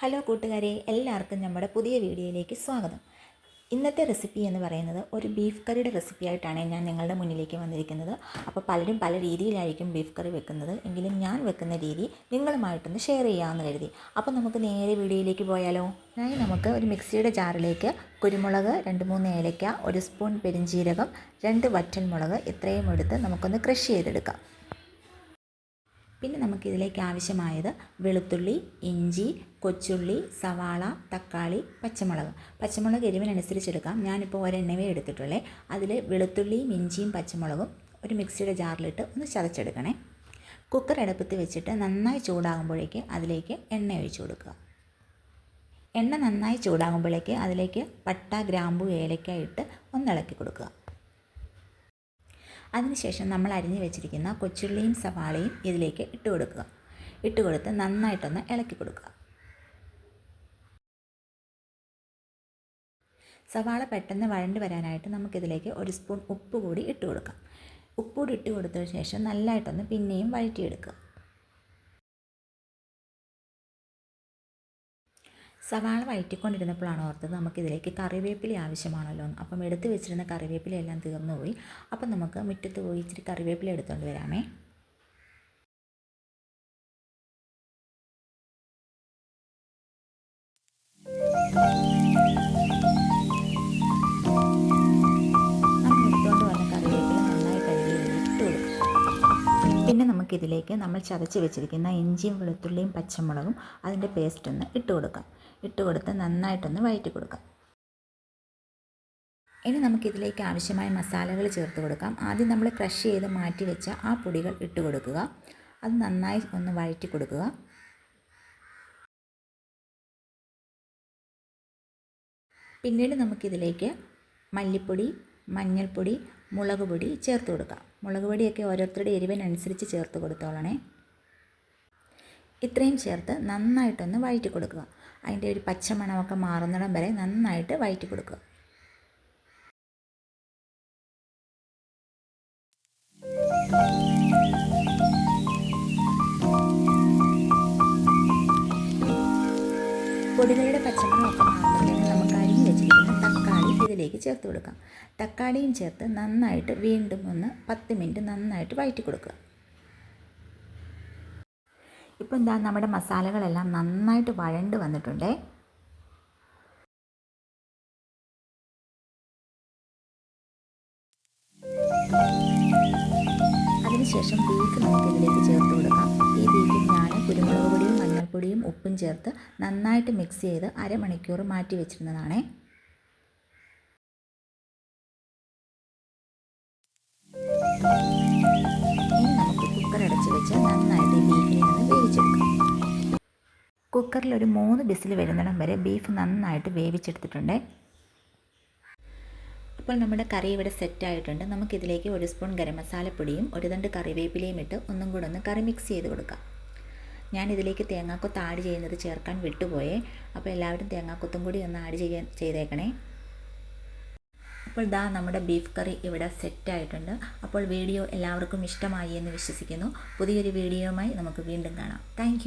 Hello കൂട്ടുകാരെ എല്ലാവർക്കും നമ്മുടെ പുതിയ വീഡിയോയിലേക്ക് സ്വാഗതം. ഇന്നത്തെ റെസിപ്പി എന്ന് പറയുന്നത് ഒരു ബീഫ് കറിയുടെ റെസിപ്പി ആയിട്ടാണ് ഞാൻ നിങ്ങളുടെ മുന്നിലേക്ക് വന്നിരിക്കുന്നത്. അപ്പോൾ പലരും പല രീതിയിലായിരിക്കും ബീഫ് കറി വെക്കുന്നത്. എങ്കിലും ഞാൻ വെക്കുന്ന രീതി നിങ്ങളുമായിട്ടൊന്ന് ഷെയർ ചെയ്യാമെന്ന് കരുതി. അപ്പോൾ നമുക്ക് നേരെ വീഡിയോയിലേക്ക് പോയാലോ? ഞാൻ നമുക്ക് ഒരു മിക്സിയുടെ ജാറിലേക്ക് കുരുമുളക് രണ്ട് മൂന്ന് ഏലക്ക ഒരു സ്പൂൺ പെരിഞ്ചീരകം രണ്ട് വറ്റൽമുളക് ഇത്രയും എടുത്ത് നമുക്കൊന്ന് ക്രഷ് ചെയ്തെടുക്കാം. പിന്നെ നമുക്കിതിലേക്ക് ആവശ്യമായത് വെളുത്തുള്ളി ഇഞ്ചി കൊച്ചുള്ളി സവാള തക്കാളി പച്ചമുളക്. പച്ചമുളക് എരിവിനനുസരിച്ചെടുക്കാം. ഞാനിപ്പോൾ ഒരെണ്ണവേ എടുത്തിട്ടുള്ളേ. അതിൽ വെളുത്തുള്ളിയും ഇഞ്ചിയും പച്ചമുളകും ഒരു മിക്സിയുടെ ജാറിലിട്ട് ഒന്ന് ചതച്ചെടുക്കണേ. കുക്കർ അടുപ്പത്ത് വെച്ചിട്ട് നന്നായി ചൂടാകുമ്പോഴേക്ക് അതിലേക്ക് എണ്ണ ഒഴിച്ചു കൊടുക്കുക. എണ്ണ നന്നായി ചൂടാകുമ്പോഴേക്ക് അതിലേക്ക് പട്ട ഗ്രാമ്പു ഏലക്ക ഒന്ന് ഇളക്കി കൊടുക്കുക. അതിനുശേഷം നമ്മൾ അരിഞ്ഞു വെച്ചിരിക്കുന്ന കൊച്ചുള്ളിയും സവാളയും ഇതിലേക്ക് ഇട്ട് കൊടുക്കുക. ഇട്ട് കൊടുത്ത് നന്നായിട്ടൊന്ന് ഇളക്കി കൊടുക്കുക. സവാള പെട്ടെന്ന് വഴണ്ട് വരാനായിട്ട് നമുക്കിതിലേക്ക് ഒരു സ്പൂൺ ഉപ്പ് കൂടി ഇട്ട് കൊടുക്കാം. ഉപ്പ് കൂടി ഇട്ട് കൊടുത്തതിന് ശേഷം നല്ലതായിട്ടൊന്ന് പിന്നെയും വഴറ്റിയെടുക്കുക. സവാള വഴറ്റിക്കൊണ്ടിരുന്നപ്പോഴാണ് ഓർത്തത് നമുക്കിതിലേക്ക് കറിവേപ്പില ആവശ്യമാണല്ലോ അപ്പം എടുത്ത് വെച്ചിരുന്ന കറിവേപ്പില എല്ലാം തീർന്നു പോയി അപ്പം നമുക്ക് മുറ്റത്ത് പോയി ഇച്ചിരി കറിവേപ്പില എടുത്തുകൊണ്ട് വരാമേ. നമുക്കിതിലേക്ക് നമ്മൾ ചതച്ച് വെച്ചിരിക്കുന്ന ഇഞ്ചിയും വെളുത്തുള്ളിയും പച്ചമുളകും അതിന്റെ പേസ്റ്റ് ഒന്ന് ഇട്ട് കൊടുക്കാം. ഇട്ട് കൊടുത്ത് നന്നായിട്ടൊന്ന് വഴറ്റി കൊടുക്കാം ഇനി നമുക്കിതിലേക്ക് ആവശ്യമായ മസാലകൾ ചേർത്ത് കൊടുക്കാം. ആദ്യം നമ്മൾ ക്രഷ് ചെയ്ത് മാറ്റി വെച്ച ആ പൊടികൾ ഇട്ട് കൊടുക്കുക അത് നന്നായി ഒന്ന് വഴറ്റി കൊടുക്കുക പിന്നീട് നമുക്കിതിലേക്ക് മല്ലിപ്പൊടി മഞ്ഞൾപ്പൊടി മുളക് പൊടി ചേർത്ത് കൊടുക്കാം. മുളക് പൊടിയൊക്കെ ഓരോരുത്തരുടെ എരിവിനനുസരിച്ച് ചേർത്ത് കൊടുത്തോളണേ. ഇത്രയും ചേർത്ത് നന്നായിട്ടൊന്ന് വഴറ്റി കൊടുക്കുക അതിന്റെ ഒരു പച്ചമണമൊക്കെ മാറുന്നിടം വരെ നന്നായിട്ട് വയറ്റി കൊടുക്കുക. പൊടികളുടെ പച്ചമണമൊക്കെ മാത്രമല്ല നമുക്ക് അരിഞ്ഞ് വെച്ചിരിക്കുന്ന തക്കാളി ഇതിലേക്ക് ചേർത്ത് കൊടുക്കാം. തക്കാളിയും ചേർത്ത് നന്നായിട്ട് വീണ്ടും ഒന്ന് പത്ത് മിനിറ്റ് നന്നായിട്ട് വഴറ്റി കൊടുക്കുക. ഇപ്പോൾ എന്താ നമ്മുടെ മസാലകളെല്ലാം നന്നായിട്ട് വഴണ്ട് വന്നിട്ടുണ്ടേ. അതിനുശേഷം ബീഫ് നമുക്ക് ഇതിലേക്ക് ചേർത്ത് കൊടുക്കാം. ഈ ബീഫിൽ ഞാൻ കുരുമുളക് പൊടിയും മഞ്ഞൾപ്പൊടിയും ഉപ്പും ചേർത്ത് നന്നായിട്ട് മിക്സ് ചെയ്ത് അരമണിക്കൂർ മാറ്റി വെച്ചിരുന്നതാണേ. ഇനി കുക്കറിൽ ഒരു മൂന്ന് ബിസിൽ വരുന്നിടം വരെ ബീഫ് നന്നായിട്ട് വേവിച്ചെടുത്തിട്ടുണ്ട്. ഇപ്പോൾ നമ്മുടെ കറി ഇവിടെ സെറ്റ് ആയിട്ടുണ്ട്. നമുക്കിതിലേക്ക് ഒരു സ്പൂൺ ഗരം മസാലപ്പൊടിയും ഒരു തണ്ട് കറിവേപ്പിലയും ഇട്ട് ഒന്നും കൂടെ ഒന്ന് കറി മിക്സ് ചെയ്ത് കൊടുക്കാം. ഞാൻ ഇതിലേക്ക് തേങ്ങാക്കൊത്ത് ആഡ് ചെയ്യുന്നത് ചേർക്കാൻ വിട്ടുപോയേ. അപ്പോൾ എല്ലാവരും തേങ്ങാക്കൊത്തും കൂടി ഒന്ന് ആഡ് ചെയ്യാൻ ചെയ്തേക്കണേ. അപ്പോൾ ദാ നമ്മുടെ ബീഫ് കറി ഇവിടെ സെറ്റ് ആയിട്ടുണ്ട്. അപ്പോൾ വീഡിയോ എല്ലാവർക്കും ഇഷ്ടമായി എന്ന് വിശ്വസിക്കുന്നു. പുതിയൊരു വീഡിയോയുമായി നമുക്ക് വീണ്ടും കാണാം. താങ്ക്